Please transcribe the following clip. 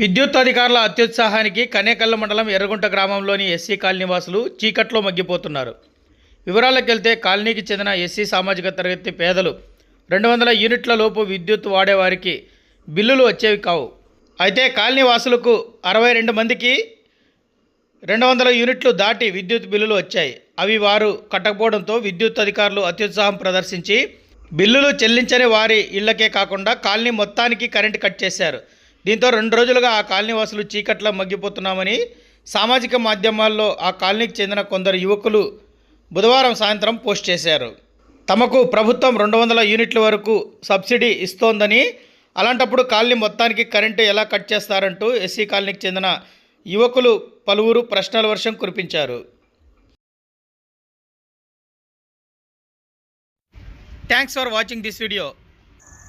విద్యుత్ అధికారుల అత్యుత్సాహానికి కనేకల్ల మండలం ఎర్రగుంట గ్రామంలోని ఎస్సీ కాలనీ వాసులు చీకట్లో మగ్గిపోతున్నారు. వివరాలకు వెళ్తే కాలనీకి చెందిన ఎస్సీ సామాజిక తరగతి పేదలు రెండు వందల యూనిట్ల లోపు విద్యుత్ వాడేవారికి బిల్లులు వచ్చేవి కావు. అయితే కాలనీ వాసులకు అరవై రెండు మందికి రెండు వందల యూనిట్లు దాటి విద్యుత్ బిల్లులు వచ్చాయి. అవి వారు కట్టకపోవడంతో విద్యుత్ అధికారులు అత్యుత్సాహం ప్రదర్శించి బిల్లులు చెల్లించని వారి ఇళ్ళకే కాకుండా కాలనీ మొత్తానికి కరెంటు కట్ చేశారు. దీంతో రెండు రోజులుగా ఆ కాలనీ వాసులు చీకట్లో మగ్గిపోతున్నామని సామాజిక మాధ్యమాల్లో ఆ కాలనీకి చెందిన కొందరు యువకులు బుధవారం సాయంత్రం పోస్ట్ చేశారు. తమకు ప్రభుత్వం రెండు వందల యూనిట్ల వరకు సబ్సిడీ ఇస్తోందని అలాంటప్పుడు కాలనీ మొత్తానికి కరెంటు ఎలా కట్ చేస్తారంటూ ఎస్సీ కాలనీకి చెందిన యువకులు పలువురు ప్రశ్నల వర్షం కురిపించారు. Thanks for watching this video